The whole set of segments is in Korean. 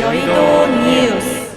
여의도 뉴스.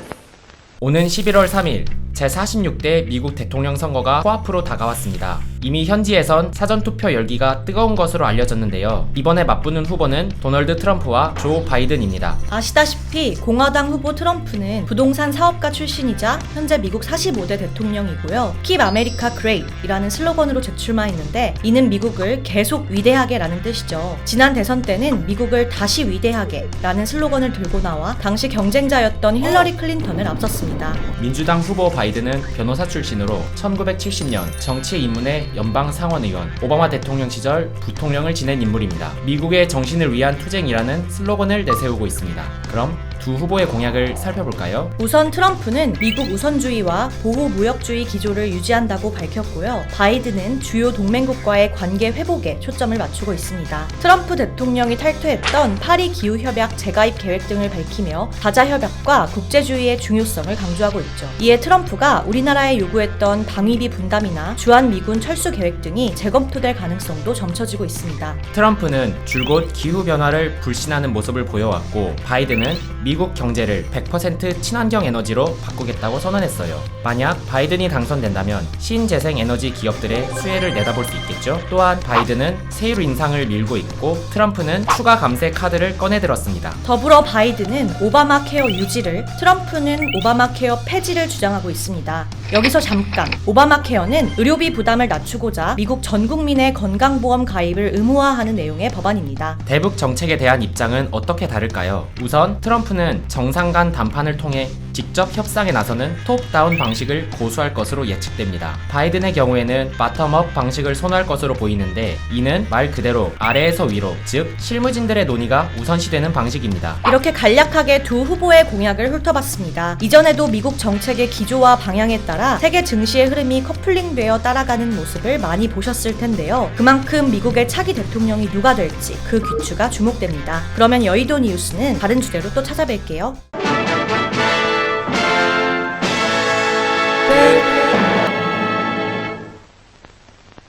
오는 11월 3일. 제46대 미국 대통령 선거가 코앞으로 다가왔습니다. 이미 현지에선 사전투표 열기가 뜨거운 것으로 알려졌는데요. 이번에 맞붙는 후보는 도널드 트럼프와 조 바이든입니다. 아시다시피 공화당 후보 트럼프는 부동산 사업가 출신이자 현재 미국 45대 대통령이고요. Keep America Great이라는 슬로건으로 재출마했는데 이는 미국을 계속 위대하게라는 뜻이죠. 지난 대선 때는 미국을 다시 위대하게라는 슬로건을 들고 나와 당시 경쟁자였던 힐러리 클린턴을 앞섰습니다. 민주당 후보 바이든 은 변호사 출신으로 1970년 정치에 입문해 연방 상원의원, 오바마 대통령 시절 부통령을 지낸 인물입니다. 미국의 정신을 위한 투쟁이라는 슬로건을 내세우고 있습니다. 그럼 두 후보의 공약을 살펴볼까요? 우선 트럼프는 미국 우선주의와 보호 무역주의 기조를 유지한다고 밝혔고요. 바이든은 주요 동맹국과의 관계 회복에 초점을 맞추고 있습니다. 트럼프 대통령이 탈퇴했던 파리 기후 협약 재가입 계획 등을 밝히며 다자 협약과 국제주의의 중요성을 강조하고 있죠. 이에 트럼프가 우리나라에 요구했던 방위비 분담이나 주한 미군 철수 계획 등이 재검토될 가능성도 점쳐지고 있습니다. 트럼프는 줄곧 기후 변화를 불신하는 모습을 보여왔고 바이든은 미국 경제를 100% 친환경 에너지로 바꾸겠다고 선언했어요. 만약 바이든이 당선된다면 신재생 에너지 기업들의 수혜를 내다볼 수 있겠죠. 또한 바이든은 세율 인상을 밀고 있고 트럼프는 추가 감세 카드를 꺼내들었습니다. 더불어 바이든은 오바마 케어 유지를, 트럼프는 오바마 케어 폐지를 주장하고 있습니다. 여기서 잠깐, 오바마 케어는 의료비 부담을 낮추고자 미국 전 국민의 건강보험 가입을 의무화하는 내용의 법안입니다. 대북 정책에 대한 입장은 어떻게 다를까요? 우선 트럼프는 정상 간 담판을 통해 직접 협상에 나서는 톱다운 방식을 고수할 것으로 예측됩니다. 바이든의 경우에는 바텀업 방식을 선호할 것으로 보이는데 이는 말 그대로 아래에서 위로, 즉 실무진들의 논의가 우선시되는 방식입니다. 이렇게 간략하게 두 후보의 공약을 훑어봤습니다. 이전에도 미국 정책의 기조와 방향에 따라 세계 증시의 흐름이 커플링되어 따라가는 모습을 많이 보셨을 텐데요. 그만큼 미국의 차기 대통령이 누가 될지 그 귀추가 주목됩니다. 그러면 여의도 뉴스는 다른 주제로 또 찾아뵐게요.